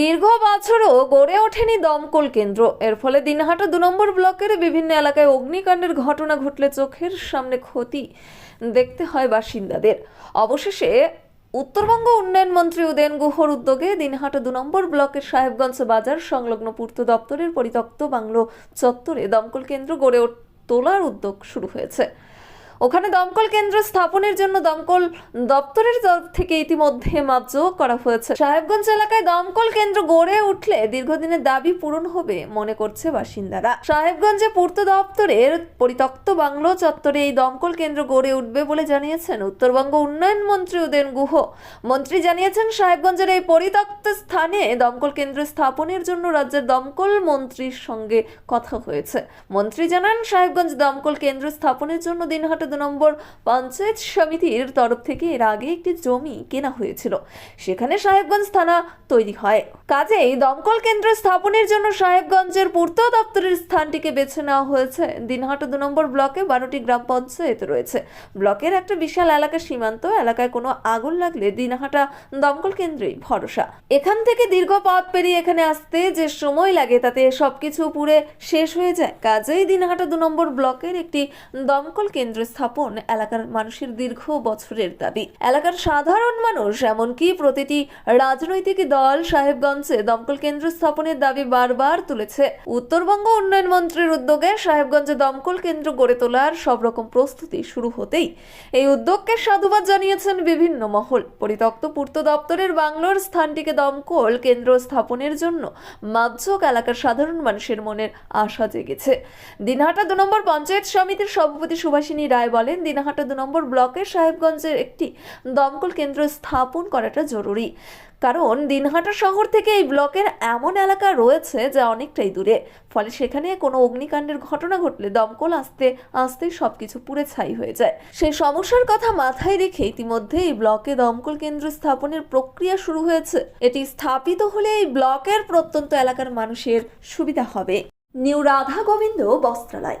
দীর্ঘ বছরও গড়ে ওঠেনি দমকল কেন্দ্র। এর ফলে দিনহাটা দু নম্বর ব্লকের বিভিন্ন এলাকায় অগ্নিকাণ্ডের ঘটনা ঘটলে চোখের সামনে ক্ষতি দেখতে হয় বাসিন্দাদের। অবশেষে উত্তরবঙ্গ উন্নয়ন মন্ত্রী উদয়ন গুহর উদ্যোগে দিনহাটা দু নম্বর ব্লকের সাহেবগঞ্জ বাজার সংলগ্ন পূর্ত দপ্তরের পরিত্যক্ত বাংলো চত্বরে দমকল কেন্দ্র গড়ে তোলার উদ্যোগ শুরু হয়েছে। ওখানে দমকল কেন্দ্র স্থাপনের জন্য দমকল দপ্তরের তরফ থেকে ইতিমধ্যে মাপজোক করা হয়েছে। সাহেবগঞ্জ এলাকায় দমকল কেন্দ্র গড়ে উঠলে দীর্ঘদিনের দাবি পূরণ হবে, মনে করছে বাসিন্দারা। সাহেবগঞ্জে পূর্ত দপ্তরের পরিত্যক্ত বাংলো চত্বরে এই দমকল কেন্দ্র গড়ে উঠবে বলে জানিয়েছেন উত্তরবঙ্গ উন্নয়ন মন্ত্রী উদয়ন গুহ। মন্ত্রী জানিয়েছেন, সাহেবগঞ্জের এই পরিত্যক্ত স্থানে দমকল কেন্দ্র স্থাপনের জন্য রাজ্যের দমকল মন্ত্রীর সঙ্গে কথা হয়েছে। মন্ত্রী জানান, সাহেবগঞ্জ দমকল কেন্দ্র স্থাপনের জন্য দিনহাটা দু নম্বর পঞ্চায়েত সমিতির তরফ থেকে এর আগে একটি জমি কেনা হয়েছিল। সেখানে সাহেবগঞ্জ থানা তৈরি হয়। কাজেই দমকল কেন্দ্র স্থাপনের জন্য সাহেবগঞ্জের পূর্ত দপ্তরের স্থানটিকে বেছে নেওয়া হয়েছে। দিনহাটা দু নম্বর ব্লকে বারোটি গ্রাম পঞ্চায়েত রয়েছে। ব্লকের একটা বিশাল এলাকা সীমান্ত, এলাকায় কোনো আগুন লাগলে দিনহাটা দমকল কেন্দ্রেই ভরসা। এখান থেকে দীর্ঘ পথ পেরিয়ে এখানে আসতে যে সময় লাগে, তাতে সবকিছু পুরে শেষ হয়ে যায়। কাজেই দিনহাটা দু নম্বর ব্লকের একটি দমকল কেন্দ্র স্থাপন এলাকার মানুষের দীর্ঘ বছরের দাবি। এলাকার সাধারণ মানুষ, এমনকি প্রতিটি রাজনৈতিক দল, সাহেবগঞ্জে দমকল কেন্দ্র স্থাপনের দাবি বারবার তুলেছে। উত্তরবঙ্গ উন্নয়ন মন্ত্রীর উদ্যোগে সাহেবগঞ্জে দমকল কেন্দ্র গড়ে তোলার সব রকম প্রস্তুতি শুরু হতেই এই উদ্যোগকে সাধুবাদ জানিয়েছেন বিভিন্ন মহল। পরিত্যক্ত পূর্ত দপ্তরের বাংলোর স্থানটিকে দমকল কেন্দ্র স্থাপনের জন্য মাপঝোক এলাকার সাধারণ মানুষের মনের আশা জেগেছে। দিনহাটা দু নম্বর পঞ্চায়েত সমিতির সভাপতি সুভাষিনী রায় বলেন, দিনহাটা দু নম্বর ব্লকের সাহেবগঞ্জের একটি দমকল কেন্দ্র স্থাপন করাটা জরুরি। কারণ দিনহাটা শহর থেকে এই ব্লকের এমন এলাকা রয়েছে যা অনেকটাই দূরে। ফলে সেখানে কোনো অগ্নিকাণ্ডের ঘটনা ঘটলে দমকল আসতে আসতেই সবকিছু পুড়ে ছাই হয়ে যায়। সেই সমস্যার কথা মাথায় রেখে ইতিমধ্যে এই ব্লকে দমকল কেন্দ্র স্থাপনের প্রক্রিয়া শুরু হয়েছে। এটি স্থাপিত হলে এই ব্লকের প্রত্যন্ত এলাকার মানুষের সুবিধা হবে। নিউ রাধা গোবিন্দ বস্ত্রালয়।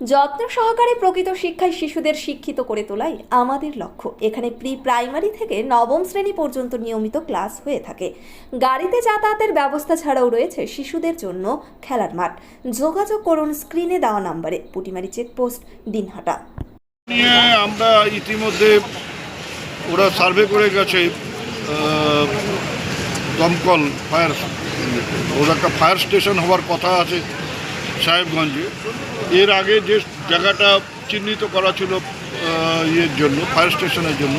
যত্ন সহকারে প্রকৃত শিক্ষায় শিশুদের শিক্ষিত করে তোলাই আমাদের লক্ষ্য। এখানে প্রি প্রাইমারি থেকে নবম শ্রেণি পর্যন্ত নিয়মিত ক্লাস হয়ে থাকে। গাড়িতে যাতায়াতের ব্যবস্থা ছাড়াও রয়েছে শিশুদের জন্য খেলার মাঠ। যোগাযোগ করুন স্ক্রিনে দেওয়া নম্বরে, পুটিমারি চেকপোস্ট, দিনহাটা। আমরা ইতিমধ্যে ওরা সার্ভে করে গেছে দমকল, ফায়ার, ওর একটা ফায়ার স্টেশন হওয়ার কথা আছে। সাহেবগঞ্জে। এর আগে যে জায়গাটা চিহ্নিত করা ছিল ইয়ের জন্য ফায়ার স্টেশনের জন্য,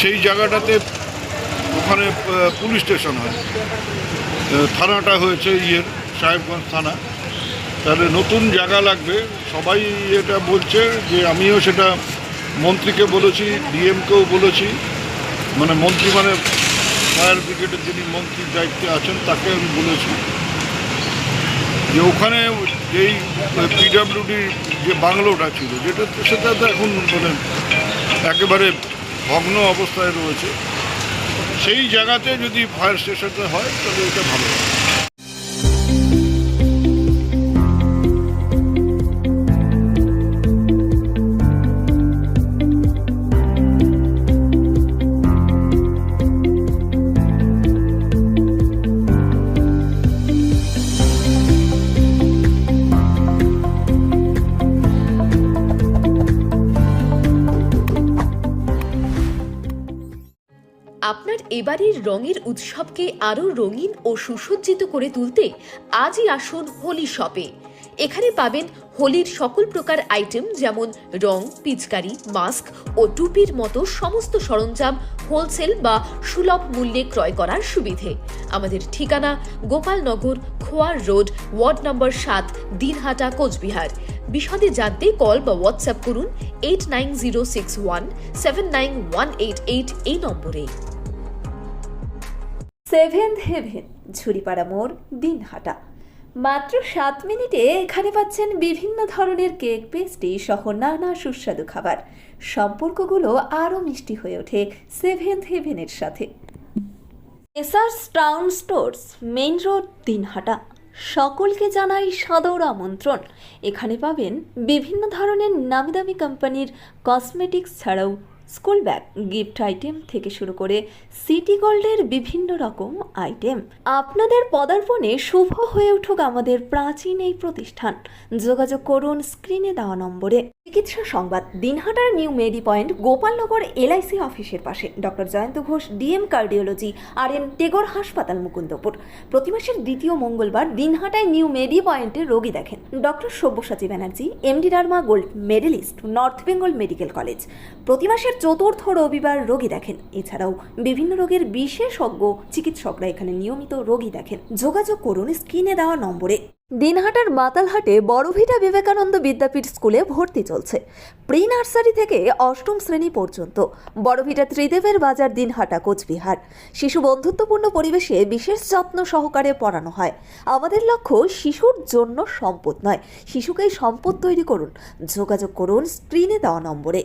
সেই জায়গাটাতে ওখানে পুলিশ স্টেশন হয়। থানাটা হয়েছে ইয়ের, সাহেবগঞ্জ থানা। তাহলে নতুন জায়গা লাগবে। সবাই এটা বলছে যে, আমিও সেটা মন্ত্রীকে বলেছি, ডিএমকেও বলেছি। মানে মন্ত্রী মানে ফায়ার ব্রিগেডের যিনি মন্ত্রীর দায়িত্বে আছেন, তাকে আমি বলেছি। যে ওখানে যেই পিডাব্লিউডি যে বাংলোটা ছিল, যেটা সেটা তো এখন মানে একেবারে ভগ্ন অবস্থায় রয়েছে। সেই জায়গাতে যদি ফায়ার স্টেশনটা হয়, তাহলে এটা ভালো। হয় আপনার এবারের রঙের উৎসবকে আরও রঙিন ও সুসজ্জিত করে তুলতে আজই আসুন হোলি শপে। এখানে পাবেন হোলির সকল প্রকার আইটেম যেমন রং, পিচকারি, মাস্ক ও টুপির মতো সমস্ত সরঞ্জাম হোলসেল বা সুলভ মূল্যে ক্রয় করার সুবিধে। আমাদের ঠিকানা Gopalnagar, Khoyar road, ward number সাত, দিনহাটা, কোচবিহার। বিশদে জানতে কল বা হোয়াটসঅ্যাপ করুন eight nine zero six one seven nine one eight eight এই নম্বরে। সেভেন্থ হেভেন ঝুরিপাড়া মোড়, দিনহাটা। মাত্র সাত মিনিটে এখানে পাচ্ছেন বিভিন্ন ধরনের কেক পেস্ট্রি সহ নানা সুস্বাদু খাবার। সম্পর্কগুলো আরও মিষ্টি হয়ে ওঠে সেভেন্থ হেভেনের সাথে। এসার্স town stores, main road, Dinhata. সকলকে জানাই সাদর আমন্ত্রণ। এখানে পাবেন বিভিন্ন ধরনের নামি দামি কোম্পানির কসমেটিক্স ছাড়াও স্কুল ব্যাগ, গিফট আইটেম থেকে শুরু করে সিটি গোল্ডের বিভিন্ন রকম আইটেম। আপনাদের পদার্পণে শুভ হয়ে উঠুক আমাদের প্রাচীন এই প্রতিষ্ঠান। যোগাযোগ করুন স্ক্রিনে দেওয়া নম্বরে। চিকিৎসা সংবাদ, দিনহাটার new medi point, Gopalnagar LIC অফিসের পাশে। Doctor Jayanta Ghosh, DM cardiology R N Tagore হাসপাতাল, মুকুন্দপুর। প্রতি মাসের দ্বিতীয় মঙ্গলবার দিনহাটায় নিউ মেডি পয়েন্টে রোগী দেখেন। Doctor Sabyasachi Banerjee MD রার্মা gold medalist, north Bengal medical college. প্রতি মাসের চতুর্থ রবিবার রোগী দেখেন। এছাড়াও বিভিন্ন রোগের বিশেষজ্ঞ চিকিৎসকরা এখানে নিয়মিত রোগী দেখেন। যোগাযোগ করুন স্ক্রিনে দেওয়া নম্বরে। দিনহাটার মাতালহাটে বড়ভিটা বিবেকানন্দ বিদ্যাপীঠ স্কুলে ভর্তি চলছে। প্রি নার্সারি থেকে অষ্টম শ্রেণি পর্যন্ত। বড়ভিটা ত্রিদেবের বাজার দিনহাটা কোচবিহার। শিশু বন্ধুত্বপূর্ণ পরিবেশে বিশেষ যত্ন সহকারে পড়ানো হয়। আমাদের লক্ষ্য শিশুর জন্য সম্পদ নয়। শিশুকেই সম্পদ তৈরি করুন। যোগাযোগ করুন স্ক্রিনে দেওয়া নম্বরে।